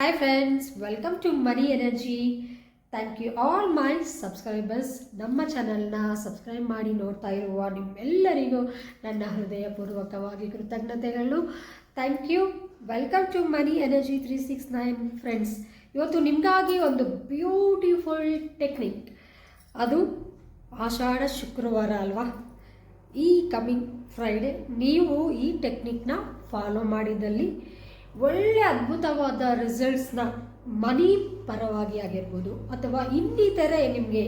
Hi friends, welcome to Money Energy. Thank you all my subscribers ನಮ್ಮ ಚಾನಲ್ನ subscribe ಮಾಡಿ ನೋಡ್ತಾ ಇರುವ ನಿಮ್ಮೆಲ್ಲರಿಗೂ ನನ್ನ ಹೃದಯಪೂರ್ವಕವಾಗಿ ಕೃತಜ್ಞತೆಗಳು. Thank you welcome to Money Energy three six nine friends ಇವತ್ತು ನಿಮಗಾಗಿ ಒಂದು ಬ್ಯೂಟಿಫುಲ್ ಟೆಕ್ನಿಕ್ ಅದು ಆಷಾಢ ಶುಕ್ರವಾರ ಅಲ್ವಾ? ಈ ಕಮಿಂಗ್ ಫ್ರೈಡೇ ನೀವು ಈ ಟೆಕ್ನಿಕ್ನ ಫಾಲೋ ಮಾಡಿದಲ್ಲಿ ಒಳ್ಳೆ ಅದ್ಭುತವಾದ ರಿಸಲ್ಟ್ಸ್ನ ಮನಿ ಪರವಾಗಿ ಆಗಿರ್ಬೋದು ಅಥವಾ ಇನ್ನಿತರೆ ನಿಮಗೆ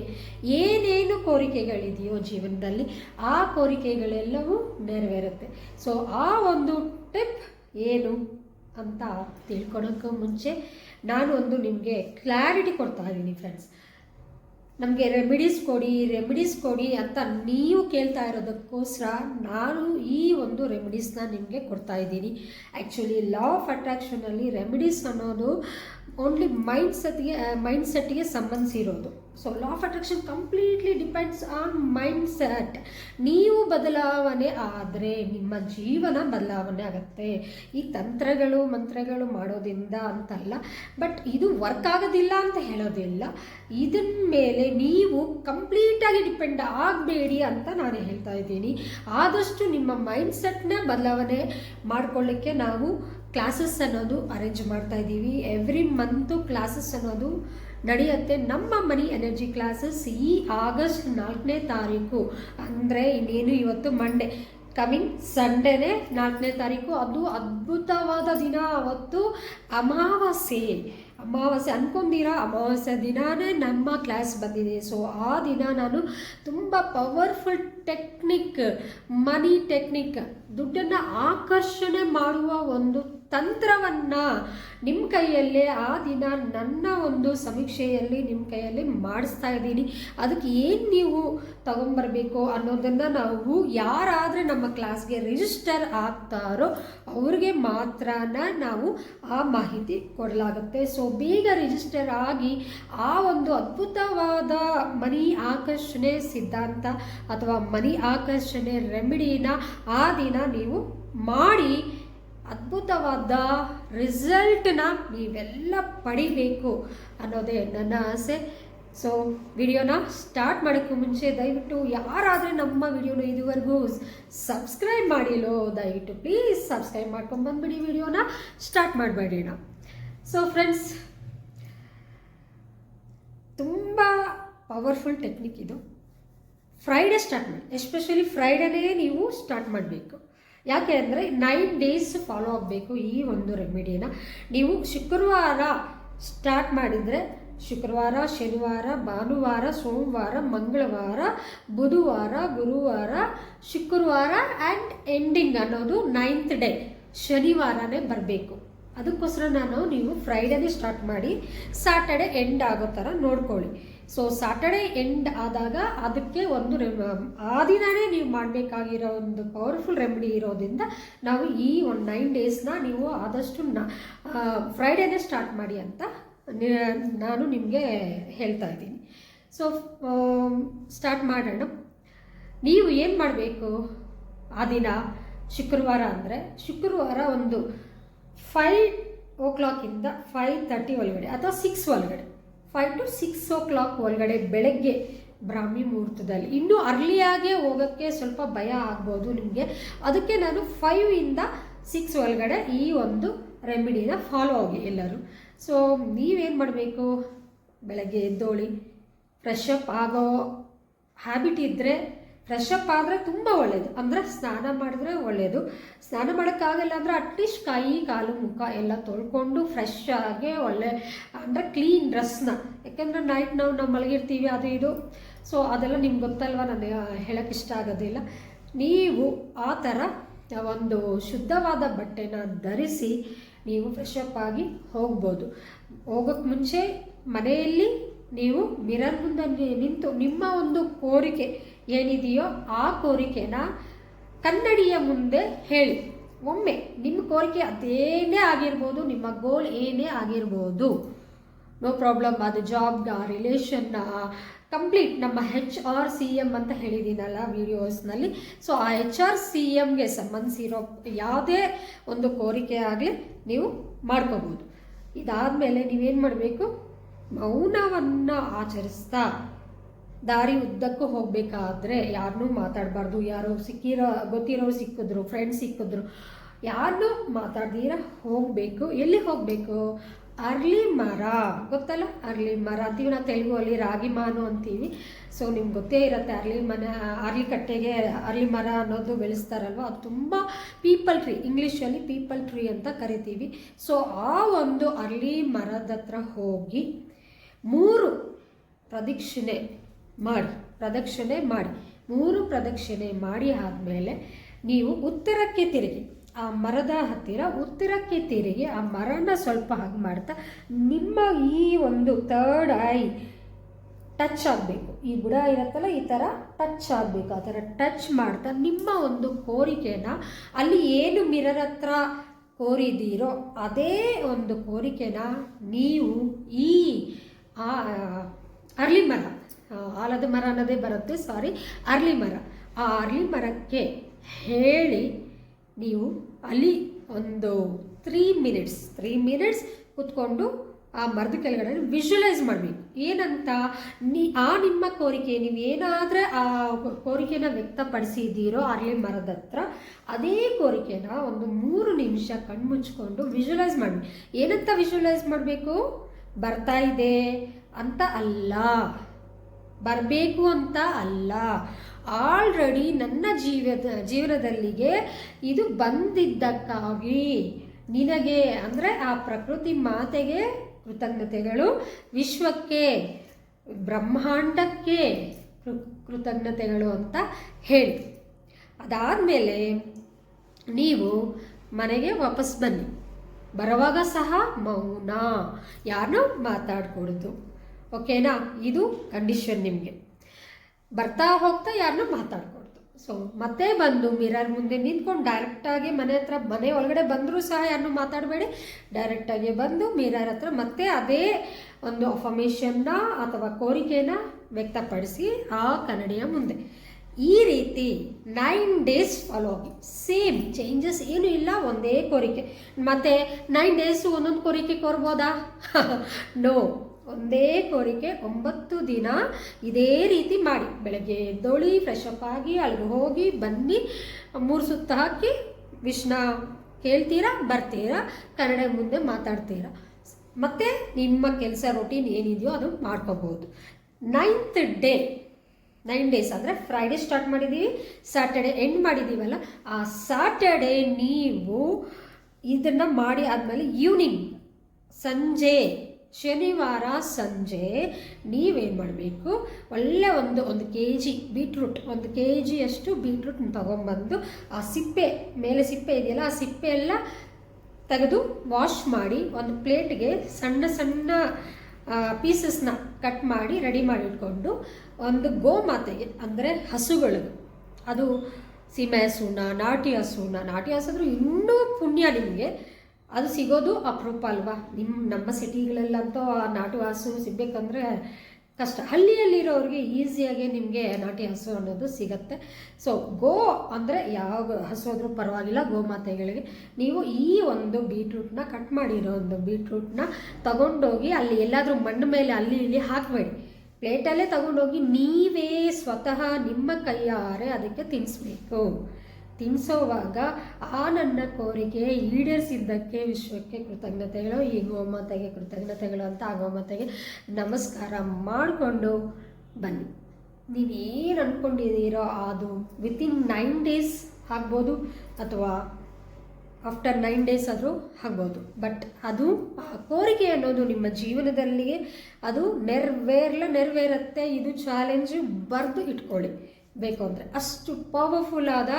ಏನೇನು ಕೋರಿಕೆಗಳಿದೆಯೋ ಜೀವನದಲ್ಲಿ ಆ ಕೋರಿಕೆಗಳೆಲ್ಲವೂ ನೆರವೇರುತ್ತೆ. ಸೊ ಆ ಒಂದು ಟಿಪ್ ಏನು ಅಂತ ತಿಳ್ಕೊಳೋಕ್ಕೂ ಮುಂಚೆ ನಾನು ಒಂದು ನಿಮಗೆ ಕ್ಲಾರಿಟಿ ಕೊಡ್ತಾ ಇದ್ದೀನಿ ಫ್ರೆಂಡ್ಸ್ ನಮಗೆ ರೆಮಿಡೀಸ್ ಕೊಡಿ ರೆಮಿಡೀಸ್ ಕೊಡಿ ಅಂತ ನೀವು ಕೇಳ್ತಾ ಇರೋದಕ್ಕೋಸ್ಕರ ನಾನು ಈ ಒಂದು ರೆಮಿಡೀಸ್ನ ನಿಮಗೆ ಕೊಡ್ತಾ ಇದ್ದೀನಿ. ಆ್ಯಕ್ಚುಲಿ ಲಾ ಆಫ್ ಅಟ್ರಾಕ್ಷನಲ್ಲಿ ರೆಮಿಡೀಸ್ ಅನ್ನೋದು ಓನ್ಲಿ ಮೈಂಡ್ ಸೆಟ್ಗೆ ಮೈಂಡ್ ಸೆಟ್ಗೆ ಸಂಬಂಧಿಸಿರೋದು so law of attraction completely depends on mindset ನೀವು ಬದಲಾವಣೆ ಆದರೆ, ನಿಮ್ಮ ಜೀವನ ಬದಲಾವಣೆ ಆಗುತ್ತೆ. ಈ ತಂತ್ರಗಳು, ಮಂತ್ರಗಳು ಮಾಡೋದಿಂದ ಅಂತಲ್ಲ ಬಟ್ ಇದು ವರ್ಕ್ ಆಗೋದಿಲ್ಲ ಅಂತ ಹೇಳೋದಿಲ್ಲ. ಇದನ್ನ ಮೇಲೆ ನೀವು ಕಂಪ್ಲೀಟಾಗಿ ಡಿಪೆಂಡ್ ಆಗಬೇಡಿ ಅಂತ ನಾನು ಹೇಳ್ತಾ ಇದ್ದೀನಿ. ಆದಷ್ಟು ನಿಮ್ಮ ಮೈಂಡ್ ಸೆಟ್ನ ಬದಲಾವಣೆ ಮಾಡ್ಕೊಳ್ಳಿಕ್ಕೆ ನಾವು ಕ್ಲಾಸಸ್ ಅನ್ನೋದು ಅರೇಂಜ್ ಮಾಡ್ತಾ ಇದ್ದೀವಿ. ಎವ್ರಿ ಮಂತು ಕ್ಲಾಸಸ್ ಅನ್ನೋದು ನಡೆಯುತ್ತೆ. ನಮ್ಮ ಮನಿ ಎನರ್ಜಿ ಕ್ಲಾಸಸ್ ಈ ಆಗಸ್ಟ್ ನಾಲ್ಕನೇ ತಾರೀಕು. ಅಂದರೆ ಇನ್ನೇನು ಇವತ್ತು ಮಂಡೇ ಕಮಿಂಗ್ ಸಂಡೇನೇ ನಾಲ್ಕನೇ ತಾರೀಕು. ಅದು ಅದ್ಭುತವಾದ ದಿನ ಅವತ್ತು. ಅಮಾವಾಸ್ಯೆ. ಅಮಾವಾಸ್ಯೆ ಅಂದ್ಕೊಂಡಿರೋ ಅಮಾವಾಸ್ಯೆ ದಿನಾನೇ ನಮ್ಮ ಕ್ಲಾಸ್ ಬಂದಿದೆ. ಸೊ ಆ ದಿನ ನಾನು ತುಂಬ ಪವರ್ಫುಲ್ ಟೆಕ್ನಿಕ್ ಮನಿ ಟೆಕ್ನಿಕ್ ದುಡ್ಡನ್ನು ಆಕರ್ಷಣೆ ಮಾಡುವ ಒಂದು ತಂತ್ರವನ್ನು ನಿಮ್ಮ ಕೈಯಲ್ಲೇ ಆ ದಿನ ನನ್ನ ಒಂದು ಸಮೀಕ್ಷೆಯಲ್ಲಿ ನಿಮ್ಮ ಕೈಯಲ್ಲಿ ಮಾಡಿಸ್ತಾ ಇದ್ದೀನಿ. ಅದಕ್ಕೆ ಏನು ನೀವು ತಗೊಂಬರ್ಬೇಕು ಅನ್ನೋದನ್ನು ನಾವು ಯಾರಾದರೆ ನಮ್ಮ ಕ್ಲಾಸ್ಗೆ ರಿಜಿಸ್ಟರ್ ಆಗ್ತಾರೋ ಅವ್ರಿಗೆ ಮಾತ್ರನ ನಾವು ಆ ಮಾಹಿತಿ ಕೊಡಲಾಗುತ್ತೆ. ಸೊ, ಬೇಗ ರಿಜಿಸ್ಟರ್ ಆಗಿ ಆ ಒಂದು ಅದ್ಭುತವಾದ ಮನಿ ಆಕರ್ಷಣೆ ಸಿದ್ಧಾಂತ ಅಥವಾ ಮನಿ ಆಕರ್ಷಣೆ ರೆಮಿಡಿನ ಆ ದಿನ ನೀವು ಮಾಡಿ ಅದ್ಭುತವಾದ ರಿಸಲ್ಟನ್ನ ನೀವೆಲ್ಲ ಪಡಿಬೇಕು ಅನ್ನೋದೇ ನನ್ನ ಆಸೆ. ಸೊ ವಿಡಿಯೋನ ಸ್ಟಾರ್ಟ್ ಮಾಡೋಕ್ಕೂ ಮುಂಚೆ ದಯವಿಟ್ಟು ಯಾರಾದರೆ ನಮ್ಮ ವಿಡಿಯೋನ ಇದುವರೆಗೂ ಸಬ್ಸ್ಕ್ರೈಬ್ ಮಾಡಿಲ್ಲೋ, ದಯವಿಟ್ಟು ಪ್ಲೀಸ್ ಸಬ್ಸ್ಕ್ರೈಬ್ ಮಾಡ್ಕೊಂಡು ಬಂದುಬಿಡಿ ವಿಡಿಯೋನ. ಸ್ಟಾರ್ಟ್ ಮಾಡಬೇಡಿಣ ಸೊ ಫ್ರೆಂಡ್ಸ್ ತುಂಬ ಪವರ್ಫುಲ್ ಟೆಕ್ನಿಕ್ ಇದು. ಫ್ರೈಡೇ ಸ್ಟಾರ್ಟ್ ಮಾಡಿ ಎಸ್ಪೆಷಲಿ ಫ್ರೈಡೇನೇ ನೀವು ಸ್ಟಾರ್ಟ್ ಮಾಡಬೇಕು. ಯಾಕೆ ಅಂದರೆ ನೈನ್ ಡೇಸ್ ಫಾಲೋ ಆಗಬೇಕು ಈ ಒಂದು ರೆಮಿಡಿಯನ್ನು ನೀವು ಶುಕ್ರವಾರ ಸ್ಟಾರ್ಟ್ ಮಾಡಿದರೆ ಶುಕ್ರವಾರ, ಶನಿವಾರ, ಭಾನುವಾರ, ಸೋಮವಾರ, ಮಂಗಳವಾರ, ಬುಧವಾರ, ಗುರುವಾರ, ಶುಕ್ರವಾರ ಆ್ಯಂಡ್ ಎಂಡಿಂಗ್ ಅನ್ನೋದು ನೈನ್ತ್ ಡೇ ಶನಿವಾರನೇ ಬರಬೇಕು. ಅದಕ್ಕೋಸ್ಕರ ನಾನು ನೀವು ಫ್ರೈಡೇನೇ ಸ್ಟಾರ್ಟ್ ಮಾಡಿ ಸ್ಯಾಟರ್ಡೆ ಎಂಡ್ ಆಗೋ ಥರ ನೋಡ್ಕೊಳ್ಳಿ. ಸೊ ಸ್ಯಾಟರ್ಡೆ ಎಂಡ್ ಆದಾಗ ಅದಕ್ಕೆ ಒಂದು ಆ ದಿನವೇ ನೀವು ಮಾಡಬೇಕಾಗಿರೋ ಒಂದು ಪವರ್ಫುಲ್ ರೆಮಿಡಿ ಇರೋದ್ರಿಂದ ನಾವು ಈ ಒಂದು ನೈನ್ ಡೇಸ್ನ ನೀವು ಆದಷ್ಟು ನ ಫ್ರೈಡೇನೇ ಸ್ಟಾರ್ಟ್ ಮಾಡಿ ಅಂತ ನಾನು ನಿಮಗೆ ಹೇಳ್ತಾ ಇದ್ದೀನಿ. ಸೊ ಸ್ಟಾರ್ಟ್ ಮಾಡೋಣ. ನೀವು ಏನು ಮಾಡಬೇಕು? ಆ ದಿನ ಶುಕ್ರವಾರ ಅಂದರೆ ಶುಕ್ರವಾರ ಒಂದು ಫೈವ್ ಓ ಕ್ಲಾಕಿಂದ ಫೈವ್ ತರ್ಟಿ ಒಳಗಡೆ ಅಥವಾ ಸಿಕ್ಸ್ ಒಳಗಡೆ. Five to six o'clock ಒಳಗಡೆ ಬೆಳಗ್ಗೆ ಬ್ರಾಹ್ಮಿ ಮುಹೂರ್ತದಲ್ಲಿ. ಇನ್ನೂ ಅರ್ಲಿಯಾಗೇ ಹೋಗೋಕ್ಕೆ ಸ್ವಲ್ಪ ಭಯ ಆಗ್ಬೋದು ನಿಮಗೆ. ಅದಕ್ಕೆ ನಾನು ಫೈವ್ ಇಂದ ಸಿಕ್ಸ್ ಒಳಗಡೆ ಈ ಒಂದು ರೆಮಿಡಿನ ಫಾಲೋ ಆಗಿ ಎಲ್ಲರೂ. ಸೊ ನೀವೇನು ಮಾಡಬೇಕು? ಬೆಳಗ್ಗೆ ಎದ್ದೋಳಿ. ಫ್ರೆಶ್ ಅಪ್ ಆಗೋ ಹ್ಯಾಬಿಟ್ ಇದ್ದರೆ ಫ್ರೆಶ್ ಅಪ್ ಆದರೆ ತುಂಬ ಒಳ್ಳೆಯದು ಅಂದರೆ ಸ್ನಾನ ಮಾಡಿದ್ರೆ ಒಳ್ಳೆಯದು ಸ್ನಾನ ಮಾಡೋಕ್ಕಾಗಲ್ಲ ಅಂದರೆ ಅಟ್ಲೀಸ್ಟ್ ಕೈ, ಕಾಲು, ಮುಖ ಎಲ್ಲ ತೊಳ್ಕೊಂಡು ಫ್ರೆಶ್ ಆಗಿ ಒಳ್ಳೆ, ಅಂದರೆ ಕ್ಲೀನ್ ಡ್ರೆಸ್ನ ಯಾಕೆಂದರೆ ನೈಟ್ ನಾವು ನಾವು ಮಲಗಿರ್ತೀವಿ, ಅದು ಇದು. ಸೊ ಅದೆಲ್ಲ ನಿಮ್ಗೆ ಗೊತ್ತಲ್ವ? ನನಗೆ ಹೇಳೋಕ್ಕೆ ಇಷ್ಟ ಆಗೋದಿಲ್ಲ. ನೀವು ಆ ಥರ ಒಂದು ಶುದ್ಧವಾದ ಬಟ್ಟೆನ ಧರಿಸಿ ನೀವು ಫ್ರೆಶ್ ಆಗಿ ಹೋಗ್ಬೋದು. ಹೋಗೋಕ್ಕೆ ಮುಂಚೆ ಮನೆಯಲ್ಲಿ ನೀವು ಮಿರರ್ ಮುಂದೆ ನಿಂತು ನಿಮ್ಮ ಒಂದು ಕೋರಿಕೆ ಏನಿದೆಯೋ ಆ ಕೋರಿಕೆನ ಕನ್ನಡಿಯ ಮುಂದೆ ಹೇಳಿ. ಒಮ್ಮೆ ನಿಮ್ಮ ಕೋರಿಕೆ ಅದೇನೇ ಆಗಿರ್ಬೋದು, ನಿಮ್ಮ ಗೋಲ್ ಏನೇ ಆಗಿರ್ಬೋದು ನೋ ಪ್ರಾಬ್ಲಮ್ ಅದು ಜಾಬ್ನ ರಿಲೇಷನ್ನ ಕಂಪ್ಲೀಟ್ ನಮ್ಮ ಹೆಚ್ ಆರ್ ಸಿ ಎಂ ಅಂತ ಹೇಳಿದ್ದೀನಲ್ಲ ವಿಡಿಯೋಸ್ನಲ್ಲಿ ಸೊ ಆ ಹೆಚ್ ಆರ್ ಸಿ ಎಮ್ಗೆ ಸಂಬಂಧಿಸಿರೋ ಯಾವುದೇ ಒಂದು ಕೋರಿಕೆ ಆಗಲಿ ನೀವು ಮಾಡ್ಕೋಬೋದು. ಇದಾದಮೇಲೆ ನೀವೇನು ಮಾಡಬೇಕು? ಮೌನವನ್ನು ಆಚರಿಸ್ತಾ ದಾರಿ ಉದ್ದಕ್ಕೂ ಹೋಗಬೇಕಾದ್ರೆ ಯಾರನ್ನೂ ಮಾತಾಡಬಾರ್ದು. ಯಾರೋ ಸಿಕ್ಕಿರೋ ಗೊತ್ತಿರೋರು ಸಿಕ್ಕಿದ್ರು ಫ್ರೆಂಡ್ಸ್ ಸಿಕ್ಕಿದ್ರು ಯಾರನ್ನೂ ಮಾತಾಡ್ದಿರ ಹೋಗಬೇಕು. ಎಲ್ಲಿ ಹೋಗಬೇಕು? ಅರ್ಲಿ ಮರ. ಗೊತ್ತಲ್ಲ? ಅರ್ಲಿ ಮರ. ಅಂತೀವಿ ನಾವು ತೆಲುಗಲ್ಲಿ ರಾಗಿ ಮಾನು ಅಂತೀವಿ. ಸೊ ನಿಮ್ಗೆ ಗೊತ್ತೇ ಇರುತ್ತೆ, ಅರ್ಲಿ ಮನೆ, ಅರ್ಲಿ ಕಟ್ಟೆಗೆ ಅರ್ಲಿ ಮರ ಅನ್ನೋದು ಬೆಳೆಸ್ತಾರಲ್ವ? ಅದು ತುಂಬ ಪೀಪಲ್ ಟ್ರೀ ಇಂಗ್ಲೀಷಲ್ಲಿ ಪೀಪಲ್ ಟ್ರೀ ಅಂತ ಕರಿತೀವಿ. ಸೊ ಆ ಒಂದು ಅರ್ಲಿ ಮರದ ಹತ್ರ ಹೋಗಿ ಮೂರು ಪ್ರದಕ್ಷಿಣೆ ಮಾಡಿ, ಪ್ರದಕ್ಷಿಣೆ ಮಾಡಿ. ಮೂರು ಪ್ರದಕ್ಷಿಣೆ ಮಾಡಿ ಆದಮೇಲೆ ನೀವು ಉತ್ತರಕ್ಕೆ ತಿರುಗಿ. ಆ ಮರದ ಹತ್ತಿರ ಉತ್ತರಕ್ಕೆ ತಿರುಗಿ ಆ ಮರನ ಸ್ವಲ್ಪ ಹಾಗೆ ಮಾಡ್ತಾ ನಿಮ್ಮ ಈ ಒಂದು ತರ್ಡ್ ಐ ಟಚ್ ಆಗಬೇಕು. ಈ ಬುಡ ಇರುತ್ತಲ್ಲ, ಈ ಥರ ಟಚ್ ಆಗಬೇಕು. ಆ ಥರ ಟಚ್ ಮಾಡ್ತಾ ನಿಮ್ಮ ಒಂದು ಕೋರಿಕೆನ ಅಲ್ಲಿ ಏನು ಮಿರರ್ ಹತ್ರ ಕೋರಿದ್ದೀರೋ ಅದೇ ಒಂದು ಕೋರಿಕೆನ ನೀವು ಈ ಅರ್ಲಿ ಮರ ಆಲದ ಮರ ಅನ್ನೋದೇ ಬರುತ್ತೆ ಸಾರಿ ಅರ್ಲಿ ಮರ. ಆ ಅರ್ಲಿ ಮರಕ್ಕೆ ಹೇಳಿ ನೀವು ಅಲ್ಲಿ ಒಂದು ತ್ರೀ ಮಿನಿಟ್ಸ್ ತ್ರೀ ಮಿನಿಟ್ಸ್ ಕೂತ್ಕೊಂಡು ಆ ಮರದ ಕೆಳಗಡೆ ವಿಜುವಲೈಸ್ ಮಾಡಬೇಕು. ಏನಂತ? ನೀ, ಆ ನಿಮ್ಮ ಕೋರಿಕೆ, ನೀವು ಏನಾದರೆ ಆ ಕೋರಿಕೆನ ವ್ಯಕ್ತಪಡಿಸಿದ್ದೀರೋ ಅರ್ಲಿ ಮರದ ಹತ್ರ, ಅದೇ ಕೋರಿಕೆನ ಒಂದು ಮೂರು ನಿಮಿಷ ಕಣ್ಮುಚ್ಕೊಂಡು ವಿಜುವಲೈಸ್ ಮಾಡಿ ಏನಂತ ವಿಜುವಲೈಸ್ ಮಾಡಬೇಕು? ಬರ್ತಾ ಇದೆ ಅಂತ ಅಲ್ಲ. ಬರಬೇಕು ಅಂತ ಅಲ್ಲ. ಆಲ್ರೆಡಿ ನನ್ನ ಜೀವದ, ಜೀವನದಲ್ಲಿಗೆ ಇದು ಬಂದಿದ್ದಕ್ಕಾಗಿ ನಿನಗೆ ಅಂದರೆ ಆ ಪ್ರಕೃತಿ ಮಾತೆಗೆ ಕೃತಜ್ಞತೆಗಳು, ವಿಶ್ವಕ್ಕೆ, ಬ್ರಹ್ಮಾಂಡಕ್ಕೆ ಕೃತಜ್ಞತೆಗಳು ಅಂತ ಹೇಳಿ. ಅದಾದಮೇಲೆ ನೀವು ಮನೆಗೆ ವಾಪಸ್ ಬನ್ನಿ. ಬರುವಾಗ ಸಹ ಮೌನ. ಯಾರನ್ನೂ ಮಾತಾಡ್ಕೊಡೋದು. ಓಕೆನಾ? ಇದು ಕಂಡೀಷನ್ ನಿಮಗೆ. ಬರ್ತಾ ಹೋಗ್ತಾ ಯಾರನ್ನೂ ಮಾತಾಡ್ಕೊಡ್ತು ಸೊ ಮತ್ತೆ ಬಂದು ಮಿರರ್ ಮುಂದೆ ನಿಂತ್ಕೊಂಡು ಡೈರೆಕ್ಟಾಗಿ ಮನೆ ಹತ್ರ, ಮನೆ ಒಳಗಡೆ ಬಂದರೂ ಸಹ ಯಾರನ್ನೂ ಮಾತಾಡಬೇಡಿ. ಡೈರೆಕ್ಟಾಗಿ ಬಂದು ಮಿರರ್ ಹತ್ರ ಮತ್ತೆ ಅದೇ ಒಂದು ಅಫಮೇಷನ್ನ ಅಥವಾ ಕೋರಿಕೆನ ವ್ಯಕ್ತಪಡಿಸಿ ಆ ಕನ್ನಡಿಯ ಮುಂದೆ. ಈ ರೀತಿ ನೈನ್ ಡೇಸ್ ಫಾಲೋ ಆಗಿ. ಸೇಮ್ ಚೇಂಜಸ್ ಏನೂ ಇಲ್ಲ, ಒಂದೇ ಕೋರಿಕೆ. ಮತ್ತೆ ನೈನ್ ಡೇಸ್ ಒಂದೊಂದು ಕೋರಿಕೆ ಕೋರ್ಬೋದಾ ನೋ ಒಂದೇ ಕೋರಿಕೆ ಒಂಬತ್ತು ದಿನ ಇದೇ ರೀತಿ ಮಾಡಿ. ಬೆಳಗ್ಗೆ ಎದ್ದೊಳಿ ಫ್ರೆಶ್ ಅಪ್ ಆಗಿ, ಅಲ್ಲಿಗೆ ಹೋಗಿ, ಬನ್ನಿ, ಮೂರು ಸುತ್ತ ಹಾಕಿ, ವಿಷ್ಣ ಕೇಳ್ತೀರಾ, ಬರ್ತೀರಾ, ಕನ್ನಡ ಮುಂದೆ ಮಾತಾಡ್ತೀರಾ? ಮತ್ತು ನಿಮ್ಮ ಕೆಲಸ ರೊಟೀನ್ ಏನಿದೆಯೋ ಅದು ಮಾಡ್ಕೋಬೋದು ನೈನ್ತ್ ಡೇ ನೈನ್ ಡೇಸ್ ಅಂದರೆ ಫ್ರೈಡೇ ಸ್ಟಾರ್ಟ್ ಮಾಡಿದ್ದೀವಿ ಸ್ಯಾಟರ್ಡೆ ಎಂಡ್ ಮಾಡಿದ್ದೀವಲ್ಲ ಆ ಸ್ಯಾಟರ್ಡೆ ನೀವು ಇದನ್ನು ಮಾಡಿ ಆದಮೇಲೆ ಈವ್ನಿಂಗ್ ಸಂಜೆ ಶನಿವಾರ ಸಂಜೆ ನೀವೇನು ಮಾಡಬೇಕು? ಒಳ್ಳೆ ಒಂದು ಒಂದು ಕೆ ಜಿ ಬೀಟ್ರೂಟ್, ಒಂದು ಕೆ ಜಿಯಷ್ಟು ಬೀಟ್ರೂಟ್ ತೊಗೊಂಬಂದು ಆ ಸಿಪ್ಪೆ, ಮೇಲೆ ಸಿಪ್ಪೆ ಇದೆಯಲ್ಲ, ಆ ಸಿಪ್ಪೆ ಎಲ್ಲ ತೆಗೆದು ವಾಶ್ ಮಾಡಿ ಒಂದು ಪ್ಲೇಟ್ಗೆ ಸಣ್ಣ ಸಣ್ಣ ಪೀಸಸ್ನ ಕಟ್ ಮಾಡಿ ರೆಡಿ ಮಾಡಿಟ್ಕೊಂಡು ಒಂದು ಗೋಮಾತೆಗೆ ಅಂದರೆ ಹಸುಗಳು. ಅದು ಸೀಮೆ ಹಸುನ, ನಾಟಿ ಹಸುನ, ನಾಟಿ ಹಸಿದ್ರು ಇನ್ನೂ ಪುಣ್ಯ ನಿಮಗೆ. ಅದು ಸಿಗೋದು ಅಪರೂಪ ಅಲ್ವಾ? ನಿಮ್ಮ ನಮ್ಮ ಸಿಟಿಗಳಲ್ಲಂತೂ ಆ ನಾಟಿ ಹಸು ಸಿಗಬೇಕಂದ್ರೆ ಕಷ್ಟ. ಹಳ್ಳಿಯಲ್ಲಿರೋರಿಗೆ ಈಸಿಯಾಗಿ ನಿಮಗೆ ನಾಟಿ ಹಸು ಅನ್ನೋದು ಸಿಗತ್ತೆ. ಸೊ ಗೋ ಅಂದರೆ ಯಾವ ಹಸು ಆದರೂ ಪರವಾಗಿಲ್ಲ, ಗೋಮಾತೆಗಳಿಗೆ. ನೀವು ಈ ಒಂದು ಬೀಟ್ರೂಟ್ನ ಕಟ್ ಮಾಡಿರೋ ಒಂದು ಬೀಟ್ರೂಟ್ನ ತಗೊಂಡೋಗಿ ಅಲ್ಲಿ ಎಲ್ಲಾದರೂ ಮಣ್ಣು ಮೇಲೆ ಅಲ್ಲಿ ಇಲ್ಲಿ ಹಾಕಬೇಡಿ. ಪ್ಲೇಟಲ್ಲೇ ತಗೊಂಡೋಗಿ ನೀವೇ ಸ್ವತಃ ನಿಮ್ಮ ಕೈಯಾರೆ ಅದಕ್ಕೆ ತಿನ್ನಿಸ್ಬೇಕು ತಿನ್ನಿಸೋವಾಗ ಆ ನನ್ನ ಕೋರಿಕೆ ಈಡೇರಿಸಿದ್ದಕ್ಕೆ ವಿಶ್ವಕ್ಕೆ ಕೃತಜ್ಞತೆಗಳು. ಈ ಗೋಮಾತೆಗೆ ಕೃತಜ್ಞತೆಗಳು ಅಂತ ಆ ಗೋಮಾತೆಗೆ ನಮಸ್ಕಾರ ಮಾಡಿಕೊಂಡು ಬನ್ನಿ. ನೀವೇನು ಅಂದ್ಕೊಂಡಿದ್ದೀರೋ ಅದು ವಿತಿನ್ ನೈನ್ ಡೇಸ್ ಆಗ್ಬೋದು ಅಥವಾ ಆಫ್ಟರ್ ನೈನ್ ಡೇಸ್ ಆದರೂ ಆಗ್ಬೋದು. ಬಟ್ ಅದು ಆ ಕೋರಿಕೆ ಅನ್ನೋದು ನಿಮ್ಮ ಜೀವನದಲ್ಲಿಗೆ ಅದು ನೆರವೇರ್ಲ ನೆರವೇರುತ್ತೆ. ಇದು ಚಾಲೆಂಜು ಬರೆದು ಇಟ್ಕೊಳ್ಳಿ. ಬೇಕು ಅಂದರೆ. ಅಷ್ಟು ಪವರ್ಫುಲ್ ಆದ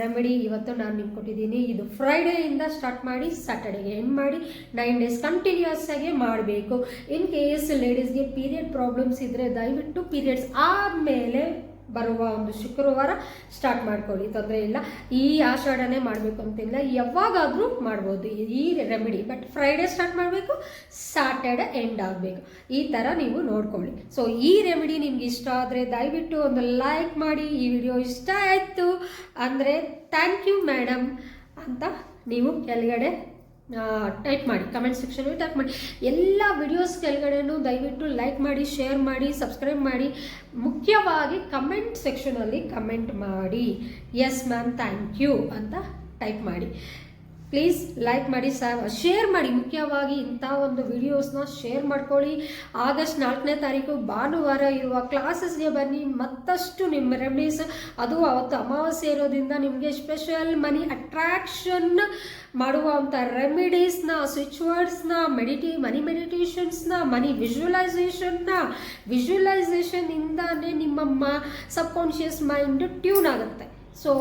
ರೆಮಿಡಿ ಇವತ್ತು ನಾನು ನಿಮ್ಗೆ ಕೊಟ್ಟಿದ್ದೀನಿ. ಇದು ಫ್ರೈಡೇಯಿಂದ ಸ್ಟಾರ್ಟ್ ಮಾಡಿ ಸ್ಯಾಟರ್ಡೆಗೆ ಎಂಡ್ ಮಾಡಿ ನೈನ್ ಡೇಸ್ ಕಂಟಿನ್ಯೂಸ್ ಆಗಿ ಮಾಡಬೇಕು. ಇನ್ ಕೇಸ್ ಲೇಡೀಸ್ಗೆ ಪೀರಿಯಡ್ ಪ್ರಾಬ್ಲಮ್ಸ್ ಇದ್ದರೆ ದಯವಿಟ್ಟು ಪೀರಿಯಡ್ಸ್ ಆದಮೇಲೆ ಬರುವ ಒಂದು ಶುಕ್ರವಾರ ಸ್ಟಾರ್ಟ್ ಮಾಡ್ಕೊಳ್ಳಿ, ತೊಂದರೆ ಇಲ್ಲ. ಈ ಆಷಾಢನೇ ಮಾಡಬೇಕು ಅಂತಿಲ್ಲ ಯಾವಾಗಾದರೂ ಮಾಡ್ಬೋದು. ಈ ರೆಮಿಡಿ ಬಟ್ ಫ್ರೈಡೇ ಸ್ಟಾರ್ಟ್ ಮಾಡಬೇಕು ಸ್ಯಾಟರ್ಡೆ ಎಂಡ್ ಆಗಬೇಕು. ಈ ಥರ ನೀವು ನೋಡ್ಕೊಳ್ಳಿ. ಸೊ ಈ ರೆಮಿಡಿ ನಿಮ್ಗೆ ಇಷ್ಟ ಆದರೆ ದಯವಿಟ್ಟು ಒಂದು ಲೈಕ್ ಮಾಡಿ, ಈ ವಿಡಿಯೋ ಇಷ್ಟ ಆಯಿತು ಅಂದರೆ ಥ್ಯಾಂಕ್ ಯು ಮೇಡಮ್ ಅಂತ ನೀವು ಕೆಳಗಡೆ ಟೈಪ್ ಮಾಡಿ ಕಮೆಂಟ್ ಸೆಕ್ಷನಲ್ಲಿ ಟೈಪ್ ಮಾಡಿ. ಎಲ್ಲ ವಿಡಿಯೋಸ್ ಕೆಳಗಡೆನೂ ದಯವಿಟ್ಟು ಲೈಕ್ ಮಾಡಿ ಶೇರ್ ಮಾಡಿ ಸಬ್ಸ್ಕ್ರೈಬ್ ಮಾಡಿ. ಮುಖ್ಯವಾಗಿ ಕಮೆಂಟ್ ಸೆಕ್ಷನಲ್ಲಿ ಕಮೆಂಟ್ ಮಾಡಿ. ಎಸ್ ಮ್ಯಾಮ್ ಥ್ಯಾಂಕ್ ಯು ಅಂತ ಟೈಪ್ ಮಾಡಿ. ಪ್ಲೀಸ್ ಲೈಕ್ ಮಾಡಿ ಶೇರ್ ಮಾಡಿ. ಮುಖ್ಯವಾಗಿ ಇಂಥ ಒಂದು ವಿಡಿಯೋಸ್ನ ಶೇರ್ ಮಾಡ್ಕೊಳ್ಳಿ. ಆಗಸ್ಟ್ ನಾಲ್ಕನೇ ತಾರೀಕು ಭಾನುವಾರ ಇರುವ ಕ್ಲಾಸಸ್ಗೆ ಬನ್ನಿ. ಮತ್ತಷ್ಟು ನಿಮ್ಮ ರೆಮಿಡೀಸ್ ಅದು ಅವತ್ತು ಅಮಾವಾಸ್ಯೆ ಇರೋದ್ರಿಂದ ನಿಮಗೆ ಸ್ಪೆಷಲ್ ಮನಿ ಅಟ್ರಾಕ್ಷನ್ ಮಾಡುವಂಥ ರೆಮಿಡೀಸ್ನ ಸ್ವಿಚ್ ವರ್ಡ್ಸ್ನ ಮೆಡಿಟಿ ಮನಿ ಮೆಡಿಟೇಷನ್ಸ್ನ ಮನಿ ವಿಜುವಲೈಸೇಷನ್ನ ವಿಜುವಲೈಸೇಷನಿಂದಾನೇ ನಿಮ್ಮ ಸಬ್ಕಾನ್ಷಿಯಸ್ ಮೈಂಡ್ ಟ್ಯೂನ್ ಆಗುತ್ತೆ. ಸೊ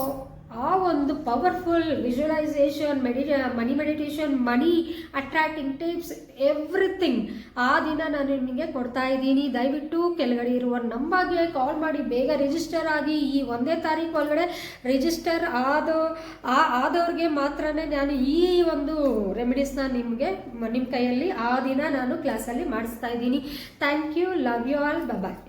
ಆ ಒಂದು powerful visualisation ಮೆಡಿಟೇ money meditation money attracting tips everything ಆ ದಿನ ನಾನು ನಿಮಗೆ ಕೊಡ್ತಾ ಇದ್ದೀನಿ. ದಯವಿಟ್ಟು ಕೆಳಗಡೆ ಇರುವ ನಂಬರ್ಗೆ ಕಾಲ್ ಮಾಡಿ. ಬೇಗ ರಿಜಿಸ್ಟರ್ ಆಗಿ. ಈ ಒಂದೇ ತಾರೀಕು ಒಳಗಡೆ ರಿಜಿಸ್ಟರ್ ಆದ, ಆ ಆದವ್ರಿಗೆ ಮಾತ್ರನೇ ನಾನು ಈ ಒಂದು ರೆಮಿಡೀಸ್ನ ನಿಮಗೆ ನಿಮ್ಮ ಕೈಯಲ್ಲಿ ಆ ದಿನ ನಾನು ಕ್ಲಾಸಲ್ಲಿ ಮಾಡಿಸ್ತಾ ಇದ್ದೀನಿ. Thank you love you all bye